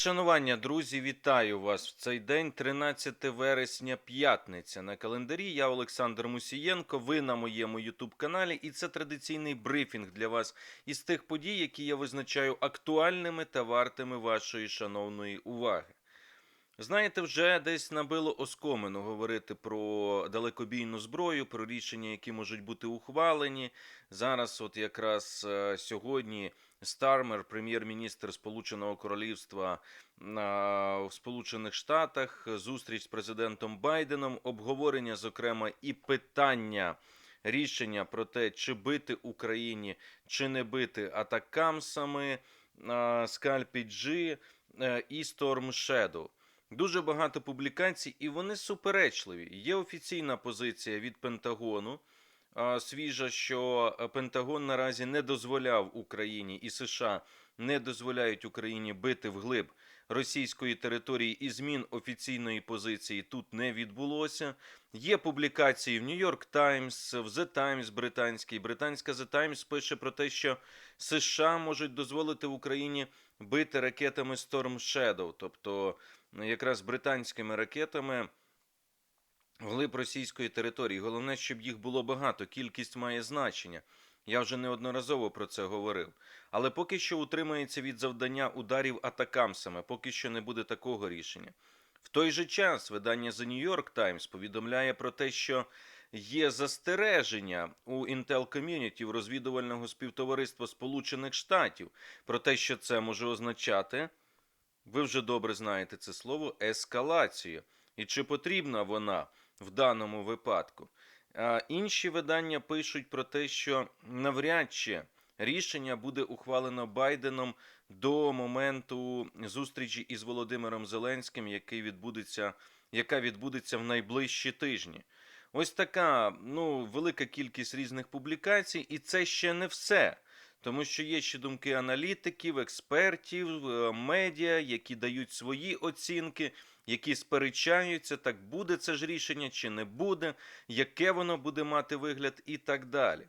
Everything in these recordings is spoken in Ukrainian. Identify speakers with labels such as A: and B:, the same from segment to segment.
A: Шанування, друзі, вітаю вас в цей день, 13 вересня, п'ятниця. На календарі я Олександр Мусієнко. Ви на моєму Ютуб каналі, і це традиційний брифінг для вас із тих подій, які я визначаю актуальними та вартими вашої шановної уваги. Знаєте, вже десь набило оскомину говорити про далекобійну зброю, про рішення, які можуть бути ухвалені. Зараз, от якраз е, сьогодні, Стармер, прем'єр-міністр Сполученого Королівства в Сполучених Штатах, зустріч з президентом Байденом, обговорення, зокрема, і питання рішення про те, чи бити Україні, чи не бити атакамсами, Скальпі G е, і Storm Shadow. Дуже багато публікацій, і вони суперечливі. Є офіційна позиція від Пентагону. Свіжа, що е, Пентагон наразі не дозволяв Україні і США не дозволяють Україні бити вглиб російської території, і змін офіційної позиції тут не відбулося. Є публікації в York Times, в The Times британський. Британська The Times пише про те, що США можуть дозволити Україні бити ракетами Storm Shadow, тобто якраз британськими ракетами вглиб російської території. Головне, щоб їх було багато, кількість має значення. Я вже неодноразово про це говорив. Але поки що утримається від завдання ударів атакамсами, поки що не буде такого рішення. В той же час видання The New York Times повідомляє про те, що є застереження у Intel Community, в розвідувального співтовариства Сполучених Штатів про те, що це може означати, ви вже добре знаєте це слово, ескалацію. І чи потрібна вона в даному випадку? Інші видання пишуть про те, що навряд чи рішення буде ухвалено Байденом до моменту зустрічі із Володимиром Зеленським, який відбудеться, яка відбудеться в найближчі тижні. Ось така ну, велика кількість різних публікацій, і це ще не все. Тому що є ще думки аналітиків, експертів, е, медіа, які дають свої оцінки, які сперечаються, так буде це ж рішення чи не буде, яке воно буде мати вигляд і так далі.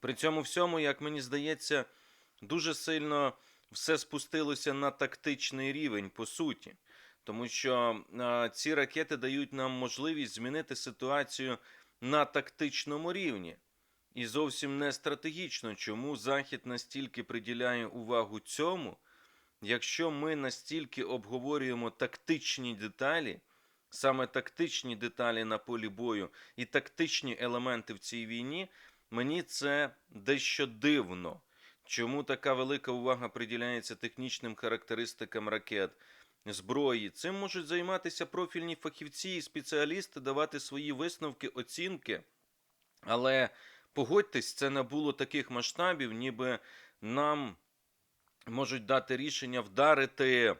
A: При цьому всьому, як мені здається, дуже сильно все спустилося на тактичний рівень, по суті. Тому що а, ці ракети дають нам можливість змінити ситуацію на тактичному рівні. І зовсім не стратегічно, чому Захід настільки приділяє увагу цьому, якщо ми настільки обговорюємо тактичні деталі, саме тактичні деталі на полі бою і тактичні елементи в цій війні, мені це дещо дивно. Чому така велика увага приділяється технічним характеристикам ракет, зброї? Цим можуть займатися профільні фахівці і спеціалісти, давати свої висновки, оцінки. Але погодьтесь, це не було таких масштабів, ніби нам можуть дати рішення вдарити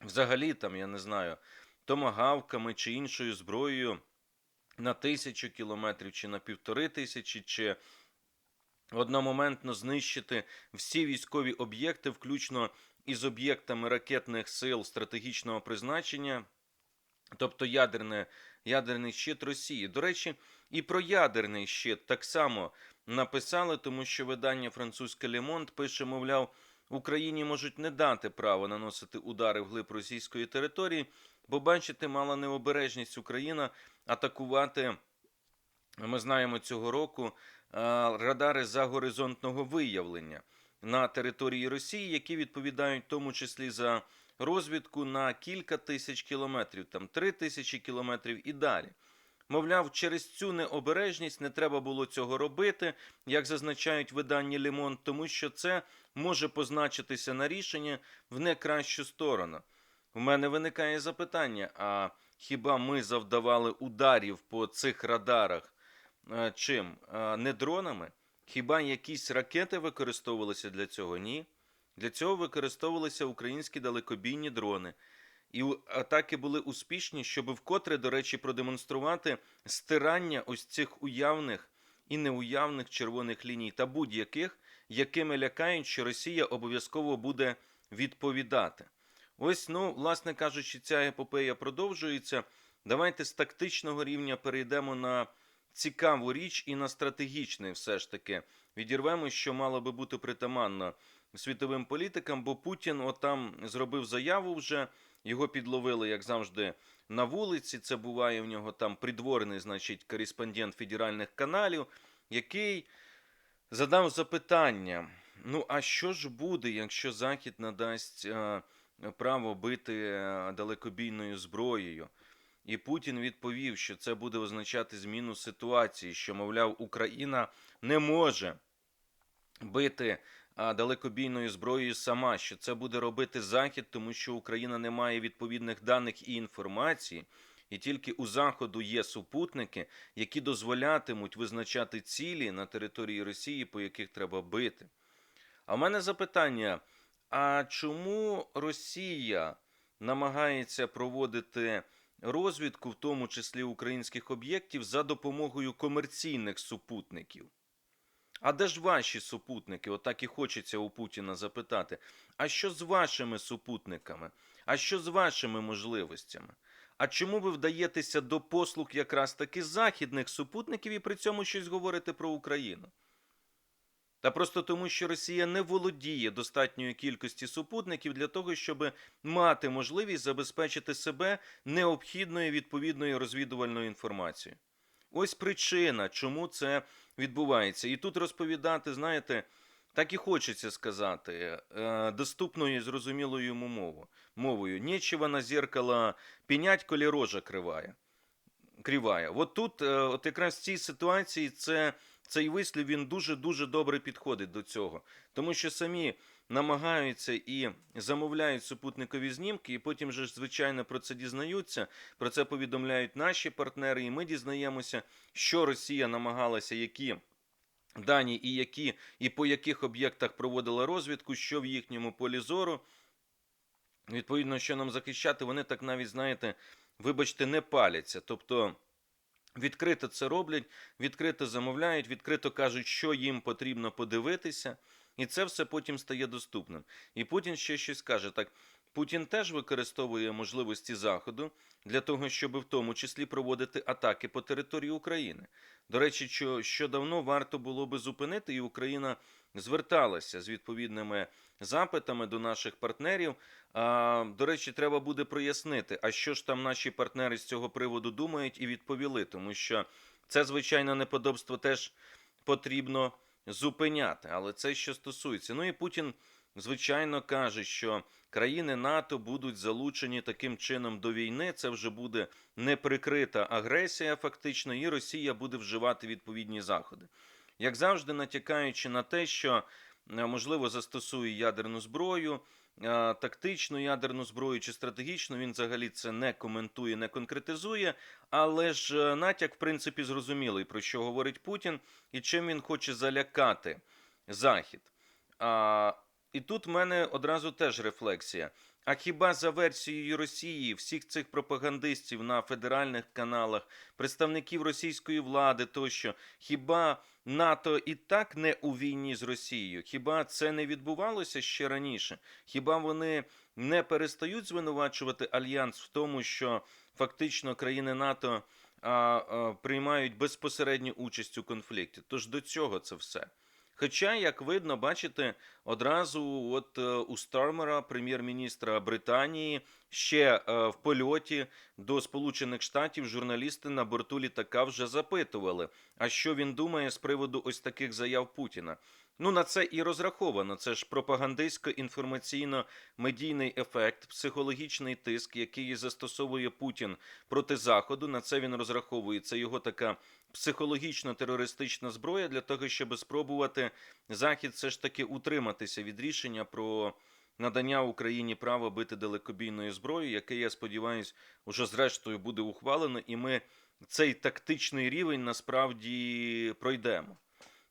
A: взагалі, там, я не знаю, томагавками чи іншою зброєю на тисячу кілометрів, чи на півтори тисячі, чи одномоментно знищити всі військові об'єкти, включно із об'єктами ракетних сил стратегічного призначення, тобто ядерне, ядерний щит Росії. До речі, і про ядерний щит так само написали, тому що видання французьке Лемонт пише, мовляв, Україні можуть не дати право наносити удари вглиб російської території, бо бачите, мала необережність Україна атакувати. Ми знаємо цього року е, радари загоризонтного виявлення на території Росії, які відповідають в тому числі за розвідку на кілька тисяч кілометрів, там три тисячі кілометрів і далі. Мовляв, через цю необережність не треба було цього робити, як зазначають видання Лімон, тому що це може позначитися на рішення в не кращу сторону. У мене виникає запитання: а хіба ми завдавали ударів по цих радарах е, чим? Е, Не дронами? Хіба якісь ракети використовувалися для цього? Ні. Для цього використовувалися українські далекобійні дрони. І атаки були успішні, щоб вкотре, до речі, продемонструвати стирання ось цих уявних і неуявних червоних ліній та будь-яких, якими лякають, що Росія обов'язково буде відповідати. Ось, ну, власне кажучи, ця епопея продовжується. Давайте з тактичного рівня перейдемо на цікаву річ і на стратегічний все ж таки. Відірвемо, що мало би бути притаманно світовим політикам, бо Путін отам зробив заяву вже, його підловили, як завжди, на вулиці. Це буває в нього там придворний, значить, кореспондент федеральних каналів, який задав запитання: ну, а що ж буде, якщо Захід надасть е, право бити е, далекобійною зброєю? І Путін відповів, що це буде означати зміну ситуації, що, мовляв, Україна не може бити далекобійною зброєю сама, що це буде робити Захід, тому що Україна не має відповідних даних і інформації, і тільки у Заходу є супутники, які дозволятимуть визначати цілі на території Росії, по яких треба бити. А в мене запитання: а чому Росія намагається проводити розвідку, в тому числі українських об'єктів, за допомогою комерційних супутників? А де ж ваші супутники? Отак і хочеться у Путіна запитати. А що з вашими супутниками? А що з вашими можливостями? А чому ви вдаєтеся до послуг якраз таки західних супутників і при цьому щось говорите про Україну? Та просто тому, що Росія не володіє достатньою кількості супутників для того, щоб мати можливість забезпечити себе необхідною відповідною розвідувальною інформацією. Ось причина, чому це відбувається. І тут розповідати, знаєте, так і хочеться сказати, е, доступною і зрозумілою йому мову, мовою. Нечего на зеркало пінять, коли рожа криває. Кривая. От тут, е, от якраз в цій ситуації, це, цей вислів він дуже-дуже добре підходить до цього. Тому що самі намагаються і замовляють супутникові знімки, і потім же, звичайно, про це дізнаються. Про це повідомляють наші партнери, і ми дізнаємося, що Росія намагалася, які дані і які і по яких об'єктах проводила розвідку, що в їхньому полі зору. Відповідно, що нам захищати, вони так навіть, знаєте, вибачте, не паляться. Тобто відкрито це роблять, відкрито замовляють, відкрито кажуть, що їм потрібно подивитися, і це все потім стає доступним. І Путін ще щось каже: так. Путін теж використовує можливості Заходу для того, щоб в тому числі проводити атаки по території України. До речі, що, що давно варто було би зупинити, і Україна зверталася з відповідними запитами до наших партнерів. А, До речі, треба буде прояснити, а що ж там наші партнери з цього приводу думають і відповіли, тому що це звичайно неподобство теж потрібно зупиняти. Але це що стосується. Ну і Путін, звичайно, каже, що країни НАТО будуть залучені таким чином до війни. Це вже буде неприкрита агресія, фактично, і Росія буде вживати відповідні заходи. Як завжди, натякаючи на те, що е, можливо застосує ядерну зброю, тактичну ядерну зброю чи стратегічну, він взагалі це не коментує, не конкретизує. Але ж е, натяк, в принципі, зрозумілий, про що говорить Путін і чим він хоче залякати Захід. А, І тут в мене одразу теж рефлексія. А хіба за версією Росії всіх цих пропагандистів на федеральних каналах, представників російської влади тощо, хіба НАТО і так не у війні з Росією? Хіба це не відбувалося ще раніше? Хіба вони не перестають звинувачувати альянс в тому, що фактично країни НАТО а, а, приймають безпосередню участь у конфлікті? Тож до цього це все. Хоча, як видно, бачите, одразу от е, у Стармера, прем'єр-міністра Британії, ще е, в польоті до Сполучених Штатів журналісти на борту літака вже запитували, а що він думає з приводу ось таких заяв Путіна. Ну на це і розраховано. Це ж пропагандистсько-інформаційно-медійний ефект, психологічний тиск, який застосовує Путін проти Заходу. На це він розраховує. Це його така психологічно-терористична зброя для того, щоб спробувати Захід все ж таки утриматися від рішення про надання Україні права бити далекобійною зброєю, яке, я сподіваюся, уже зрештою буде ухвалено, і ми цей тактичний рівень насправді пройдемо.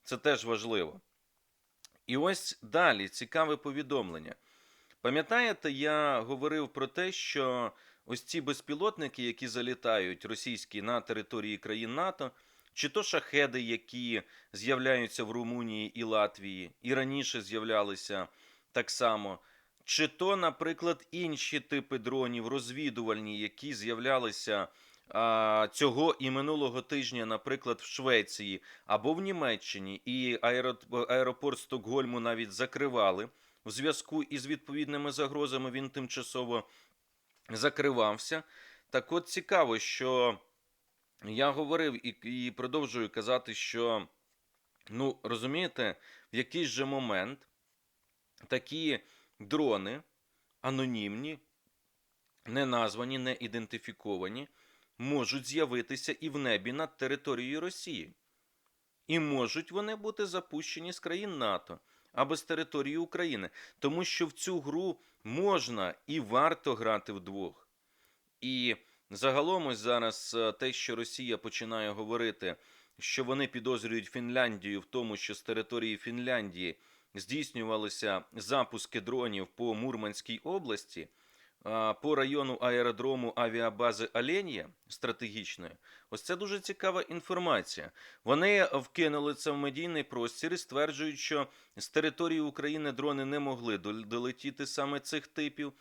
A: Це теж важливо. І ось далі цікаве повідомлення. Пам'ятаєте, я говорив про те, що ось ці безпілотники, які залітають російські на території країн НАТО, чи то шахеди, які з'являються в Румунії і Латвії, і раніше з'являлися так само, чи то, наприклад, інші типи дронів, розвідувальні, які з'являлися а, цього і минулого тижня, наприклад, в Швеції або в Німеччині, і аеропорт Стокгольму навіть закривали в зв'язку із відповідними загрозами він тимчасово закривався. Так от цікаво, що я говорив і, і продовжую казати, що, ну, розумієте, в якийсь же момент такі дрони анонімні, не названі, не ідентифіковані, можуть з'явитися і в небі над територією Росії. І можуть вони бути запущені з країн НАТО або з території України, тому що в цю гру можна і варто грати вдвох. І загалом ось зараз е, те, що Росія починає говорити, що вони підозрюють Фінляндію в тому, що з території Фінляндії здійснювалися запуски дронів по Мурманській області, по району аеродрому авіабази Оленя стратегічної. Ось це дуже цікава інформація. Вони вкинули це в медійний простір і стверджують, що з території України дрони не могли долетіти саме цих типів.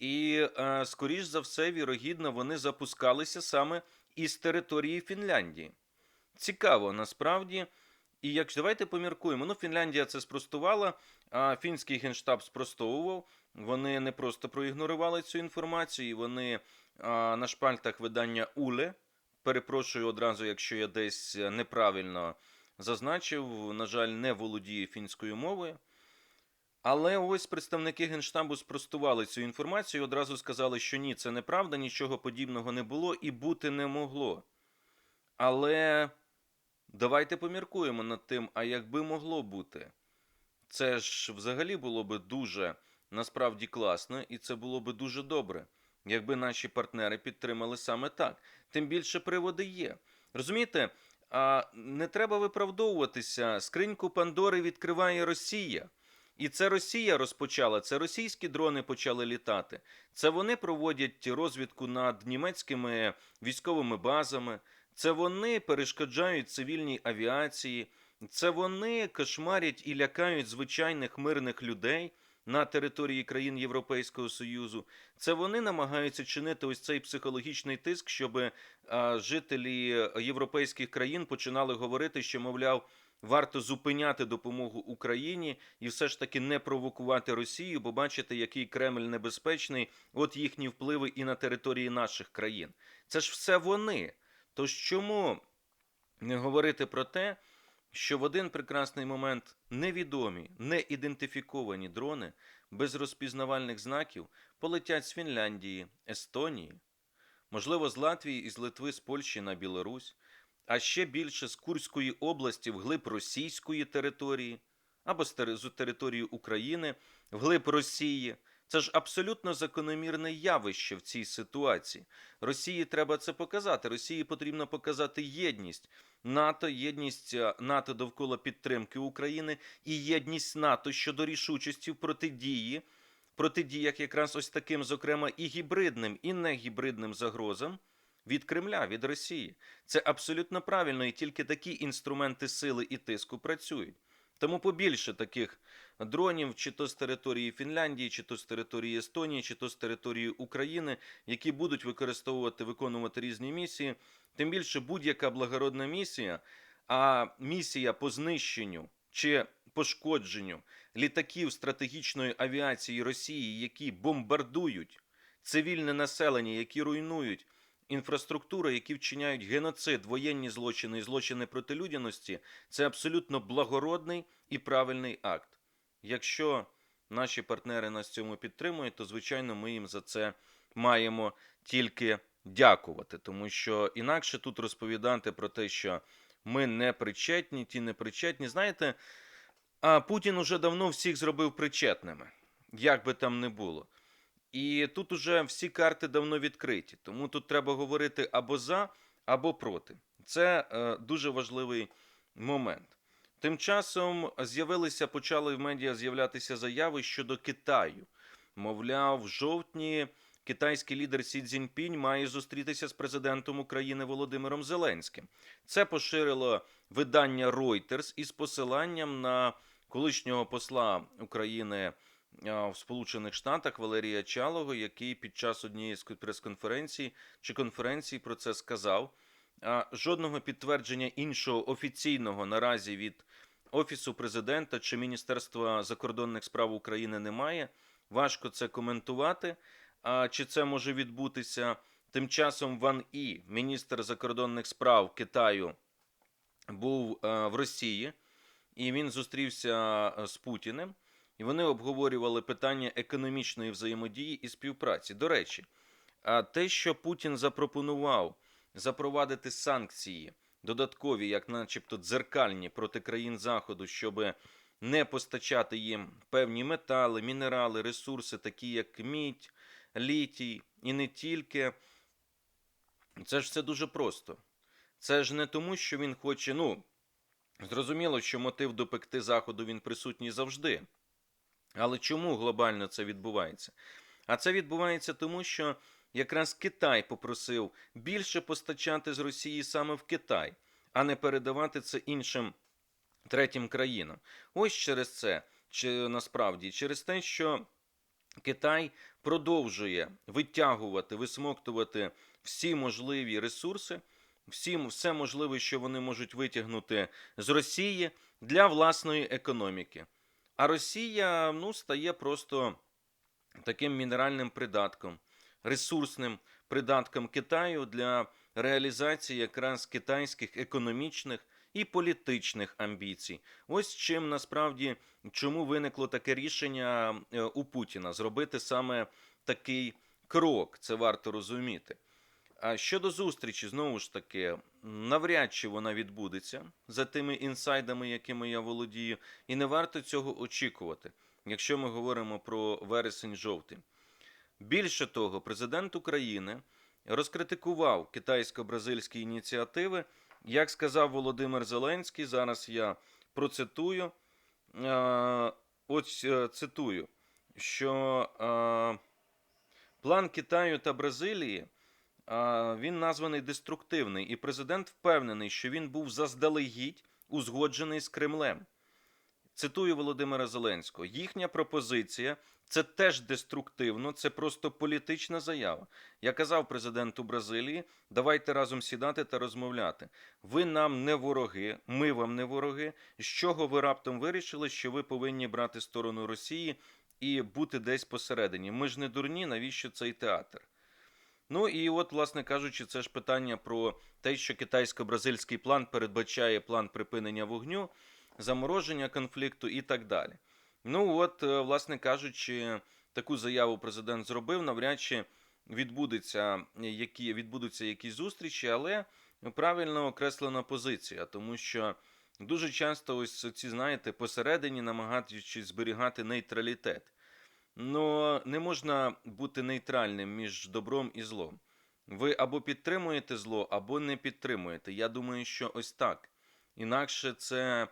A: І, е, скоріш за все, вірогідно, вони запускалися саме із території Фінляндії. Цікаво насправді. І як давайте поміркуємо. Ну, Фінляндія це спростувала, а фінський генштаб спростовував. Вони не просто проігнорували цю інформацію, вони а, на шпальтах видання Уле. Перепрошую одразу, якщо я десь неправильно зазначив. На жаль, не володію фінською мовою. Але ось представники Генштабу спростували цю інформацію і одразу сказали, що ні, це неправда, нічого подібного не було і бути не могло. Але давайте поміркуємо над тим, а якби могло бути. Це ж взагалі було би дуже насправді класно, і це було би дуже добре, якби наші партнери підтримали саме так. Тим більше приводи є. Розумієте, а не треба виправдовуватися. Скриньку Пандори відкриває Росія. І це Росія розпочала, це російські дрони почали літати. Це вони проводять розвідку над німецькими військовими базами. Це вони перешкоджають цивільній авіації. Це вони кошмарять і лякають звичайних мирних людей на території країн Європейського Союзу. Це вони намагаються чинити ось цей психологічний тиск, щоб жителі європейських країн починали говорити, що, мовляв, варто зупиняти допомогу Україні і все ж таки не провокувати Росію, бо бачите, який Кремль небезпечний, от їхні впливи і на території наших країн. Це ж все вони. Тож чому не говорити про те, що в один прекрасний момент невідомі, неідентифіковані дрони без розпізнавальних знаків полетять з Фінляндії, Естонії, можливо, з Латвії і з Литви, з Польщі на Білорусь, а ще більше з Курської області вглиб російської території або з території України вглиб Росії. Це ж абсолютно закономірне явище в цій ситуації. Росії треба це показати. Росії потрібно показати єдність НАТО, єдність е, НАТО довкола підтримки України і єдність НАТО щодо рішучості в протидії, протидіях якраз ось таким, зокрема, і гібридним, і негібридним загрозам від Кремля, від Росії. Це абсолютно правильно, і тільки такі інструменти сили і тиску працюють. Тому побільше таких дронів, чи то з території Фінляндії, чи то з території Естонії, чи то з території України, які будуть використовувати, виконувати різні місії. Тим більше будь-яка благородна місія, а місія по знищенню чи пошкодженню літаків стратегічної авіації Росії, які бомбардують цивільне населення, які руйнують інфраструктуру, які вчиняють геноцид, воєнні злочини і злочини проти людяності, це абсолютно благородний і правильний акт. Якщо наші партнери нас цьому підтримують, то звичайно ми їм за це маємо тільки дякувати, тому що інакше тут розповідати про те, що ми не причетні, ті не причетні. Знаєте, а Путін уже давно всіх зробив причетними, як би там не було. І тут уже всі карти давно відкриті, тому тут треба говорити або за, або проти. Це е, дуже важливий момент. Тим часом з'явилися, почали в медіа з'являтися заяви щодо Китаю. Мовляв, в жовтні китайський лідер Сі Цзіньпінь має зустрітися з президентом України Володимиром Зеленським. Це поширило видання Reuters із посиланням на колишнього посла України в Сполучених Штатах Валерія Чалого, який під час однієї з прес-конференцій чи конференції про це сказав. Жодного підтвердження іншого офіційного наразі від Офісу президента чи Міністерства закордонних справ України немає. Важко це коментувати. А чи це може відбутися? Тим часом Ван І, міністр закордонних справ Китаю, був е, в Росії, і він зустрівся е, з Путіним, і вони обговорювали питання економічної взаємодії і співпраці. До речі, а те, що Путін запропонував запровадити санкції додаткові, як начебто дзеркальні проти країн Заходу, щоб не постачати їм певні метали, мінерали, ресурси, такі як мідь, літій, і не тільки. Це ж все дуже просто. Це ж не тому, що він хоче. Ну, зрозуміло, що мотив допекти Заходу він присутній завжди. Але чому глобально це відбувається? А це відбувається тому, що якраз Китай попросив більше постачати з Росії саме в Китай, а не передавати це іншим третім країнам. Ось через це, чи насправді, через те, що Китай продовжує витягувати, висмоктувати всі можливі ресурси, всі, все можливе, що вони можуть витягнути з Росії для власної економіки. А Росія ну, стає просто таким мінеральним придатком, ресурсним придатком Китаю для реалізації якраз китайських економічних і політичних амбіцій. Ось чим насправді чому виникло таке рішення е, у Путіна зробити саме такий крок. Це варто розуміти. А щодо зустрічі, знову ж таки, навряд чи вона відбудеться за тими інсайдами, якими я володію, і не варто цього очікувати, якщо ми говоримо про вересень-жовтень. Більше того, президент України розкритикував китайсько-бразильські ініціативи. Як сказав Володимир Зеленський, зараз я процитую. Е, ось е, цитую, що е, план Китаю та Бразилії він названий деструктивний, і президент впевнений, що він був заздалегідь узгоджений з Кремлем. Цитую Володимира Зеленського: їхня пропозиція це теж деструктивно, це просто політична заява. Я казав президенту Бразилії: давайте разом сідати та розмовляти. Ви нам не вороги, ми вам не вороги. З чого ви раптом вирішили, що ви повинні брати сторону Росії і бути десь посередині? Ми ж не дурні, навіщо цей театр? Ну і от, власне кажучи, це ж питання про те, що китайсько-бразильський план передбачає план припинення вогню, замороження конфлікту і так далі. Ну, от, е, власне кажучи, таку заяву президент зробив. Навряд чи відбудеться які, відбудуться якісь зустрічі, але правильно окреслена позиція, тому що дуже часто ось ці, знаєте, посередині намагаючись зберігати нейтралітет. Ну, не можна бути нейтральним між добром і злом. Ви або підтримуєте зло, або не підтримуєте. Я думаю, що ось так. Інакше це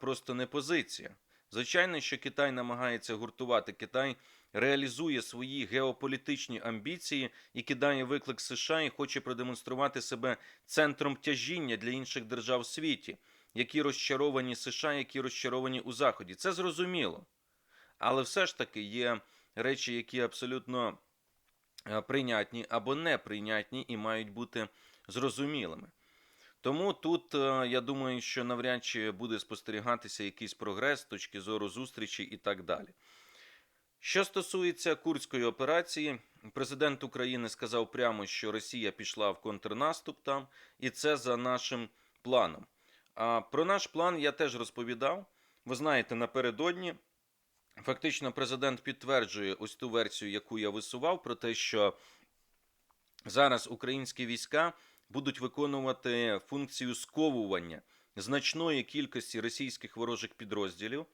A: просто не позиція. Звичайно, що Китай намагається гуртувати. Китай реалізує свої геополітичні амбіції і кидає виклик США і хоче продемонструвати себе центром тяжіння для інших держав в світі, які розчаровані США, які розчаровані у Заході. Це зрозуміло. Але все ж таки є речі, які абсолютно е, прийнятні або неприйнятні і мають бути зрозумілими. Тому тут е, я думаю, що навряд чи буде спостерігатися якийсь прогрес з точки зору зустрічі і так далі. Що стосується курської операції, президент України сказав прямо, що Росія пішла в контрнаступ там, і це за нашим планом. А про наш план я теж розповідав. Ви знаєте, напередодні фактично президент підтверджує ось ту версію, яку я висував, про те, що зараз українські війська будуть виконувати функцію сковування значної кількості російських ворожих підрозділів.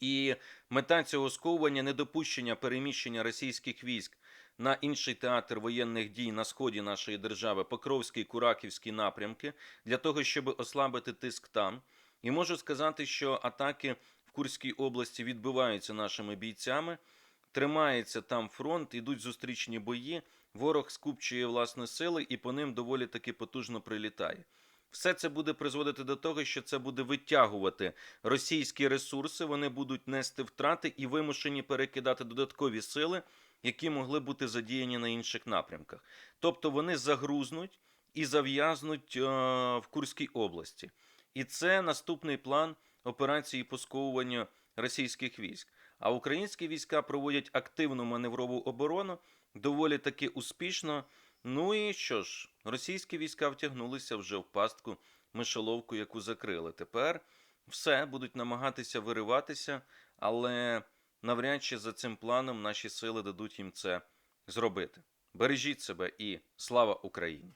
A: І мета цього сковування недопущення переміщення російських військ на інший театр воєнних дій на сході нашої держави, Покровський, Кураківський напрямки, для того, щоб ослабити тиск там. І можу сказати, що атаки Курській області відбиваються нашими бійцями, тримається там фронт, ідуть зустрічні бої. Ворог скупчує власне сили і по ним доволі таки потужно прилітає. Все це буде призводити до того, що це буде витягувати російські ресурси, вони будуть нести втрати і вимушені перекидати додаткові сили, які могли бути задіяні на інших напрямках. Тобто вони загрузнуть і зав'язнуть е в Курській області. І це наступний план операції по сковуванню російських військ. А українські війська проводять активну маневрову оборону, доволі таки успішно. Ну і що ж, російські війська втягнулися вже в пастку мишоловку, яку закрили. Тепер все будуть намагатися вириватися, але навряд чи за цим планом наші сили дадуть їм це зробити. Бережіть себе і слава Україні!